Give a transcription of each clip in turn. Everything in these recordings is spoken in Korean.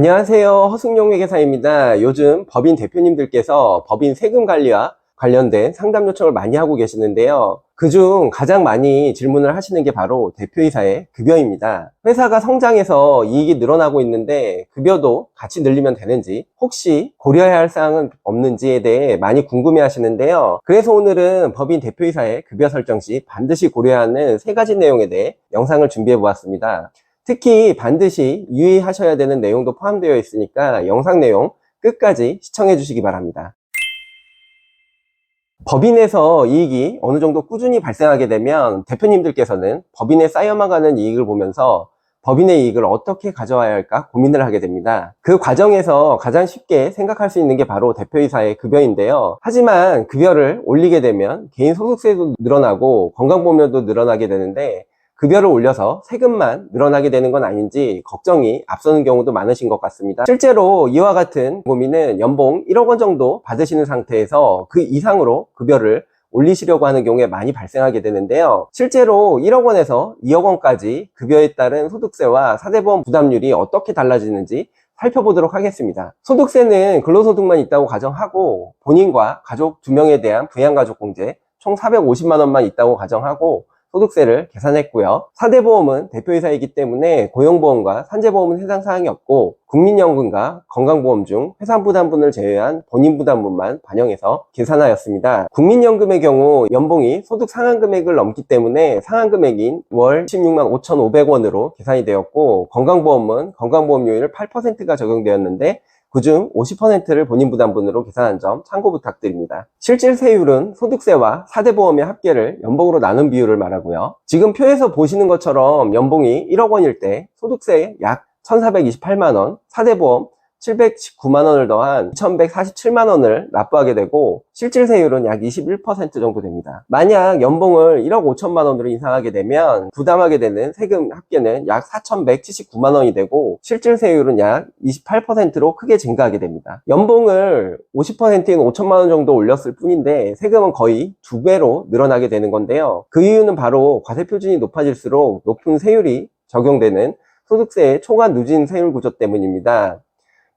안녕하세요. 허승용 회계사입니다. 요즘 법인 대표님들께서 법인 세금 관리와 관련된 상담 요청을 많이 하고 계시는데요. 그중 가장 많이 질문을 하시는 게 바로 대표이사의 급여입니다. 회사가 성장해서 이익이 늘어나고 있는데 급여도 같이 늘리면 되는지 혹시 고려해야 할 사항은 없는지에 대해 많이 궁금해 하시는데요. 그래서 오늘은 법인 대표이사의 급여 설정 시 반드시 고려해야 하는 세 가지 내용에 대해 영상을 준비해 보았습니다. 특히 반드시 유의하셔야 되는 내용도 포함되어 있으니까 영상 내용 끝까지 시청해 주시기 바랍니다. 법인에서 이익이 어느 정도 꾸준히 발생하게 되면 대표님들께서는 법인에 쌓여만 가는 이익을 보면서 법인의 이익을 어떻게 가져와야 할까 고민을 하게 됩니다. 그 과정에서 가장 쉽게 생각할 수 있는 게 바로 대표이사의 급여인데요. 하지만 급여를 올리게 되면 개인 소득세도 늘어나고 건강보험료도 늘어나게 되는데 급여를 올려서 세금만 늘어나게 되는 건 아닌지 걱정이 앞서는 경우도 많으신 것 같습니다. 실제로 이와 같은 고민은 연봉 1억 원 정도 받으시는 상태에서 그 이상으로 급여를 올리시려고 하는 경우에 많이 발생하게 되는데요. 실제로 1억 원에서 2억 원까지 급여에 따른 소득세와 사대보험 부담률이 어떻게 달라지는지 살펴보도록 하겠습니다. 소득세는 근로소득만 있다고 가정하고 본인과 가족 2명에 대한 부양가족공제 총 450만 원만 있다고 가정하고 소득세를 계산했고요. 4대 보험은 대표이사이기 때문에 고용보험과 산재보험은 해당 사항이 없고 국민연금과 건강보험 중 회사부담분을 제외한 본인부담분만 반영해서 계산하였습니다. 국민연금의 경우 연봉이 소득 상한금액을 넘기 때문에 상한금액인 월 16만 5,500원으로 계산이 되었고 건강보험은 건강보험료율 8%가 적용되었는데 그중 50%를 본인 부담분으로 계산한 점 참고 부탁드립니다. 실질 세율은 소득세와 사대보험의 합계를 연봉으로 나눈 비율을 말하고요. 지금 표에서 보시는 것처럼 연봉이 1억 원일 때 소득세 약 1,428만 원, 사대보험 719만 원을 더한 2,147만 원을 납부하게 되고 실질 세율은 약 21% 정도 됩니다. 만약 연봉을 1억 5천만 원으로 인상하게 되면 부담하게 되는 세금 합계는 약 4,179만 원이 되고 실질 세율은 약 28%로 크게 증가하게 됩니다. 연봉을 50%인 5천만 원 정도 올렸을 뿐인데 세금은 거의 두 배로 늘어나게 되는 건데요. 그 이유는 바로 과세 표준이 높아질수록 높은 세율이 적용되는 소득세의 초과 누진 세율 구조 때문입니다.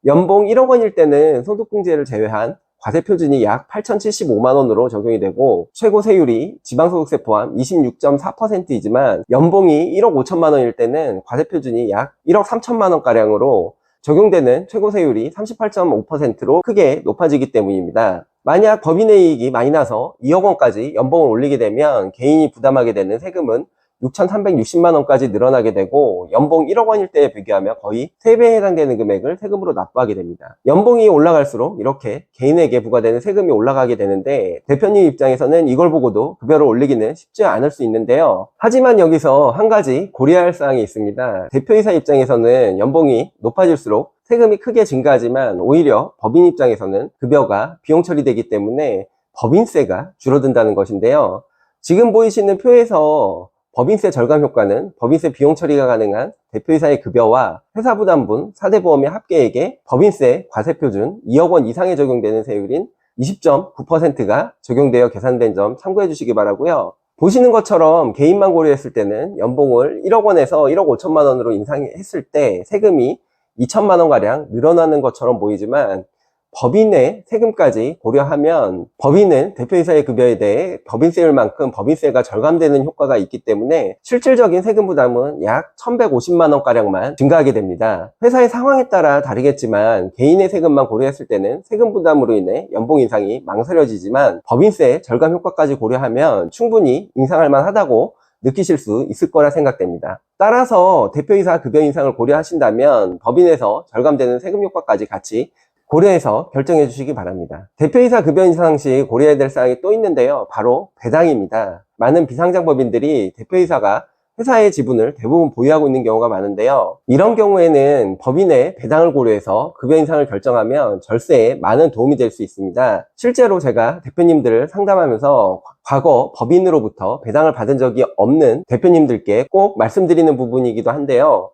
연봉 1억 원일 때는 소득공제를 제외한 과세표준이 약 8,075만 원으로 적용이 되고 최고 세율이 지방소득세 포함 26.4%이지만 연봉이 1억 5천만 원일 때는 과세표준이 약 1억 3천만 원가량으로 적용되는 최고 세율이 38.5%로 크게 높아지기 때문입니다. 만약 법인의 이익이 많이 나서 2억 원까지 연봉을 올리게 되면 개인이 부담하게 되는 세금은 6,360만 원까지 늘어나게 되고 연봉 1억 원일 때에 비교하면 거의 3배에 해당되는 금액을 세금으로 납부하게 됩니다. 연봉이 올라갈수록 이렇게 개인에게 부과되는 세금이 올라가게 되는데 대표님 입장에서는 이걸 보고도 급여를 올리기는 쉽지 않을 수 있는데요. 하지만 여기서 한 가지 고려할 사항이 있습니다. 대표이사 입장에서는 연봉이 높아질수록 세금이 크게 증가하지만 오히려 법인 입장에서는 급여가 비용 처리되기 때문에 법인세가 줄어든다는 것인데요. 지금 보이시는 표에서 법인세 절감 효과는 법인세 비용 처리가 가능한 대표이사의 급여와 회사 부담분, 사대보험의 합계액에 법인세 과세표준 2억 원 이상에 적용되는 세율인 20.9%가 적용되어 계산된 점 참고해 주시기 바라고요. 보시는 것처럼 개인만 고려했을 때는 연봉을 1억 원에서 1억 5천만 원으로 인상했을 때 세금이 2천만 원가량 늘어나는 것처럼 보이지만 법인의 세금까지 고려하면 법인은 대표이사의 급여에 대해 법인세율 만큼 법인세가 절감되는 효과가 있기 때문에 실질적인 세금 부담은 약 1150만 원가량만 증가하게 됩니다. 회사의 상황에 따라 다르겠지만 개인의 세금만 고려했을 때는 세금 부담으로 인해 연봉 인상이 망설여지지만 법인세 절감 효과까지 고려하면 충분히 인상할 만하다고 느끼실 수 있을 거라 생각됩니다. 따라서 대표이사 급여 인상을 고려하신다면 법인에서 절감되는 세금 효과까지 같이 고려해서 결정해 주시기 바랍니다. 대표이사 급여 인상 시 고려해야 될 사항이 또 있는데요. 바로 배당입니다. 많은 비상장법인들이 대표이사가 회사의 지분을 대부분 보유하고 있는 경우가 많은데요. 이런 경우에는 법인의 배당을 고려해서 급여 인상을 결정하면 절세에 많은 도움이 될 수 있습니다. 실제로 제가 대표님들을 상담하면서 과거 법인으로부터 배당을 받은 적이 없는 대표님들께 꼭 말씀드리는 부분이기도 한데요.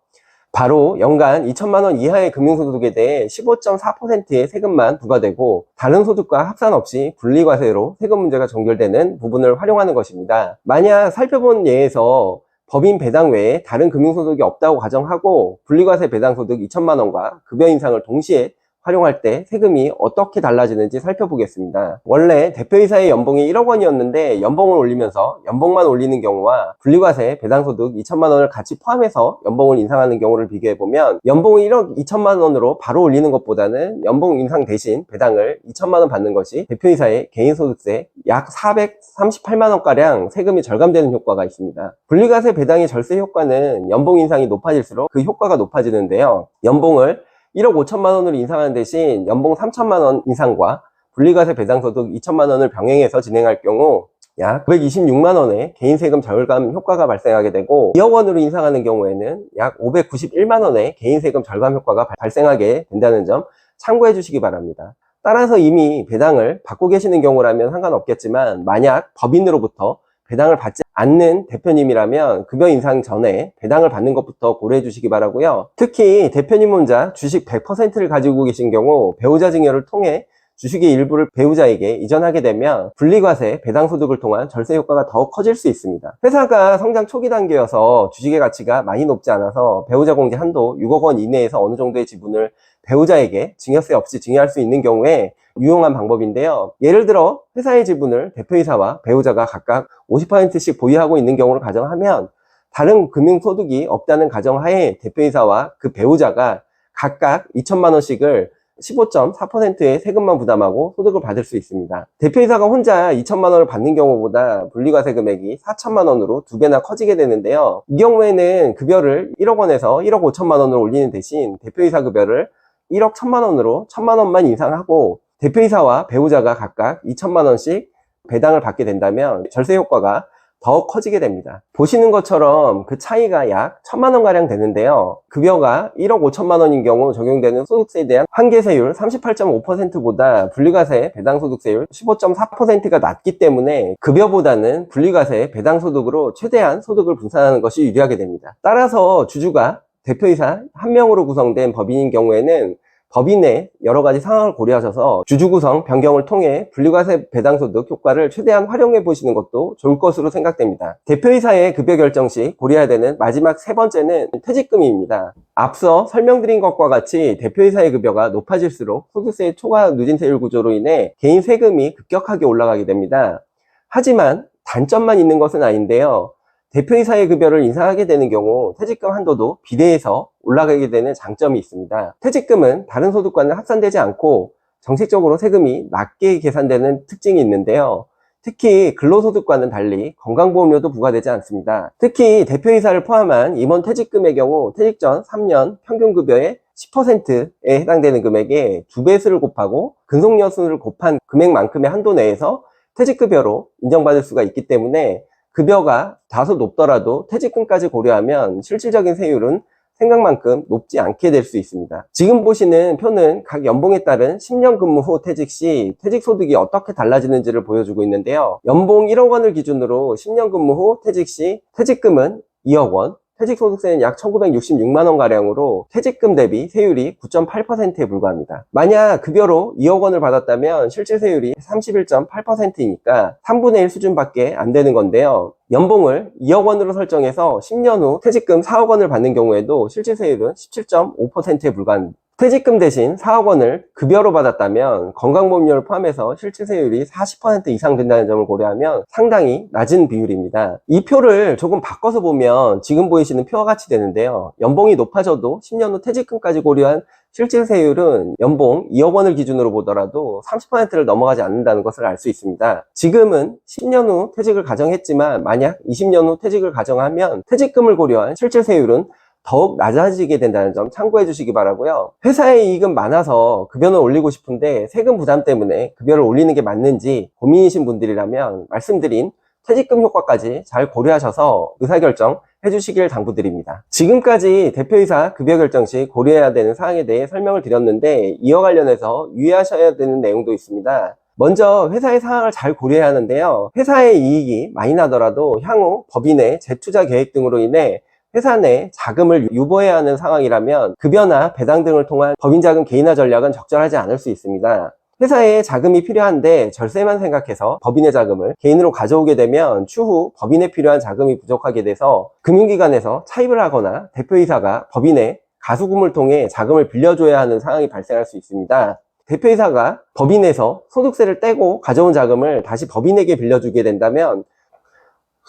바로 연간 2천만 원 이하의 금융소득에 대해 15.4%의 세금만 부과되고 다른 소득과 합산 없이 분리과세로 세금 문제가 종결되는 부분을 활용하는 것입니다. 만약 살펴본 예에서 법인 배당 외에 다른 금융소득이 없다고 가정하고 분리과세 배당 소득 2천만 원과 급여 인상을 동시에 활용할 때 세금이 어떻게 달라지는지 살펴보겠습니다. 원래 대표이사의 연봉이 1억 원이었는데 연봉을 올리면서 연봉만 올리는 경우와 분리과세 배당소득 2천만 원을 같이 포함해서 연봉을 인상하는 경우를 비교해보면 연봉을 1억 2천만 원으로 바로 올리는 것보다는 연봉 인상 대신 배당을 2천만 원 받는 것이 대표이사의 개인소득세 약 438만 원가량 세금이 절감되는 효과가 있습니다. 분리과세 배당의 절세 효과는 연봉 인상이 높아질수록 그 효과가 높아지는데요. 연봉을 1억 5천만 원으로 인상하는 대신 연봉 3천만 원 인상과 분리과세 배당소득 2천만 원을 병행해서 진행할 경우 약 926만 원의 개인세금 절감 효과가 발생하게 되고 2억 원으로 인상하는 경우에는 약 591만 원의 개인세금 절감 효과가 발- 발생하게 된다는 점 참고해 주시기 바랍니다. 따라서 이미 배당을 받고 계시는 경우라면 상관없겠지만 만약 법인으로부터 배당을 받지 않는 대표님이라면 급여 인상 전에 배당을 받는 것부터 고려해 주시기 바라고요. 특히 대표님 혼자 주식 100%를 가지고 계신 경우 배우자 증여를 통해 주식의 일부를 배우자에게 이전하게 되면 분리과세 배당 소득을 통한 절세 효과가 더욱 커질 수 있습니다. 회사가 성장 초기 단계여서 주식의 가치가 많이 높지 않아서 배우자 공제 한도 6억 원 이내에서 어느 정도의 지분을 배우자에게 증여세 없이 증여할 수 있는 경우에 유용한 방법인데요. 예를 들어 회사의 지분을 대표이사와 배우자가 각각 50%씩 보유하고 있는 경우를 가정하면 다른 금융소득이 없다는 가정하에 대표이사와 그 배우자가 각각 2천만 원씩을 15.4%의 세금만 부담하고 소득을 받을 수 있습니다. 대표이사가 혼자 2천만 원을 받는 경우보다 분리과세 금액이 4천만 원으로 두 배나 커지게 되는데요. 이 경우에는 급여를 1억 원에서 1억 5천만 원으로 올리는 대신 대표이사 급여를 1억 1천만 원으로 1천만 원만 인상하고 대표이사와 배우자가 각각 2천만 원씩 배당을 받게 된다면 절세 효과가 더 커지게 됩니다. 보시는 것처럼 그 차이가 약 천만 원 가량 되는데요. 급여가 1억 5천만 원인 경우 적용되는 소득세에 대한 한계세율 38.5%보다 분리과세 배당소득세율 15.4%가 낮기 때문에 급여보다는 분리과세 배당소득으로 최대한 소득을 분산하는 것이 유리하게 됩니다. 따라서 주주가 대표이사 한 명으로 구성된 법인인 경우에는 법인의 여러 가지 상황을 고려하셔서 주주 구성 변경을 통해 분리과세 배당 소득 효과를 최대한 활용해 보시는 것도 좋을 것으로 생각됩니다. 대표이사의 급여 결정 시 고려해야 되는 마지막 세 번째는 퇴직금입니다. 앞서 설명드린 것과 같이 대표이사의 급여가 높아질수록 소득세의 초과 누진세율 구조로 인해 개인 세금이 급격하게 올라가게 됩니다. 하지만 단점만 있는 것은 아닌데요. 대표이사의 급여를 인상하게 되는 경우 퇴직금 한도도 비례해서 올라가게 되는 장점이 있습니다. 퇴직금은 다른 소득과는 합산되지 않고 정책적으로 세금이 낮게 계산되는 특징이 있는데요. 특히 근로소득과는 달리 건강보험료도 부과되지 않습니다. 특히 대표이사를 포함한 임원 퇴직금의 경우 퇴직 전 3년 평균급여의 10%에 해당되는 금액에 두 배수를 곱하고 근속연수를 곱한 금액만큼의 한도 내에서 퇴직급여로 인정받을 수가 있기 때문에 급여가 다소 높더라도 퇴직금까지 고려하면 실질적인 세율은 생각만큼 높지 않게 될 수 있습니다. 지금 보시는 표는 각 연봉에 따른 10년 근무 후 퇴직 시 퇴직 소득이 어떻게 달라지는지를 보여주고 있는데요. 연봉 1억 원을 기준으로 10년 근무 후 퇴직 시 퇴직금은 2억 원, 퇴직소득세는 약 1966만 원 가량으로 퇴직금 대비 세율이 9.8%에 불과합니다. 만약 급여로 2억 원을 받았다면 실질 세율이 31.8%이니까 3분의 1 수준밖에 안 되는 건데요. 연봉을 2억 원으로 설정해서 10년 후 퇴직금 4억 원을 받는 경우에도 실질 세율은 17.5%에 불과합니다. 퇴직금 대신 4억 원을 급여로 받았다면 건강보험료를 포함해서 실질세율이 40% 이상 된다는 점을 고려하면 상당히 낮은 비율입니다. 이 표를 조금 바꿔서 보면 지금 보이시는 표와 같이 되는데요. 연봉이 높아져도 10년 후 퇴직금까지 고려한 실질세율은 연봉 2억 원을 기준으로 보더라도 30%를 넘어가지 않는다는 것을 알 수 있습니다. 지금은 10년 후 퇴직을 가정했지만 만약 20년 후 퇴직을 가정하면 퇴직금을 고려한 실질세율은 더욱 낮아지게 된다는 점 참고해 주시기 바라고요. 회사의 이익은 많아서 급여는 올리고 싶은데 세금 부담 때문에 급여를 올리는 게 맞는지 고민이신 분들이라면 말씀드린 퇴직금 효과까지 잘 고려하셔서 의사결정 해주시길 당부드립니다. 지금까지 대표이사 급여 결정 시 고려해야 되는 사항에 대해 설명을 드렸는데 이와 관련해서 유의하셔야 되는 내용도 있습니다. 먼저 회사의 상황을 잘 고려해야 하는데요. 회사의 이익이 많이 나더라도 향후 법인의 재투자 계획 등으로 인해 회사 내 자금을 유보해야 하는 상황이라면 급여나 배당 등을 통한 법인자금 개인화 전략은 적절하지 않을 수 있습니다. 회사에 자금이 필요한데 절세만 생각해서 법인의 자금을 개인으로 가져오게 되면 추후 법인에 필요한 자금이 부족하게 돼서 금융기관에서 차입을 하거나 대표이사가 법인에 가수금을 통해 자금을 빌려줘야 하는 상황이 발생할 수 있습니다. 대표이사가 법인에서 소득세를 떼고 가져온 자금을 다시 법인에게 빌려주게 된다면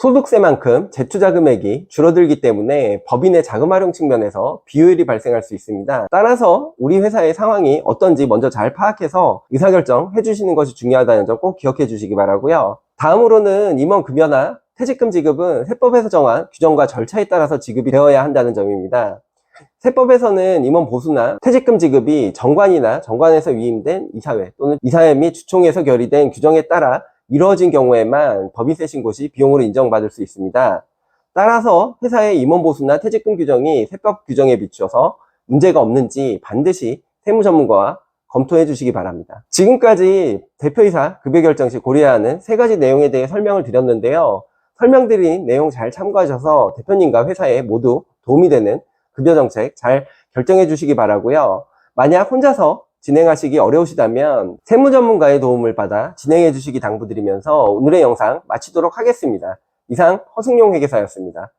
소득세만큼 재투자 금액이 줄어들기 때문에 법인의 자금 활용 측면에서 비효율이 발생할 수 있습니다. 따라서 우리 회사의 상황이 어떤지 먼저 잘 파악해서 의사결정 해주시는 것이 중요하다는 점 꼭 기억해 주시기 바라고요. 다음으로는 임원 급여나 퇴직금 지급은 세법에서 정한 규정과 절차에 따라서 지급이 되어야 한다는 점입니다. 세법에서는 임원 보수나 퇴직금 지급이 정관이나 정관에서 위임된 이사회 또는 이사회 및 주총에서 결의된 규정에 따라 이루어진 경우에만 법인 세 신고시 비용으로 인정받을 수 있습니다. 따라서 회사의 임원 보수나 퇴직금 규정이 세법 규정에 비추어서 문제가 없는지 반드시 세무 전문가와 검토해 주시기 바랍니다. 지금까지 대표이사 급여 결정 시 고려해야 하는 세 가지 내용에 대해 설명을 드렸는데요. 설명드린 내용 잘 참고하셔서 대표님과 회사에 모두 도움이 되는 급여 정책 잘 결정해 주시기 바라고요. 만약 혼자서 진행하시기 어려우시다면 세무 전문가의 도움을 받아 진행해 주시기 당부드리면서 오늘의 영상 마치도록 하겠습니다. 이상 허승용 회계사였습니다.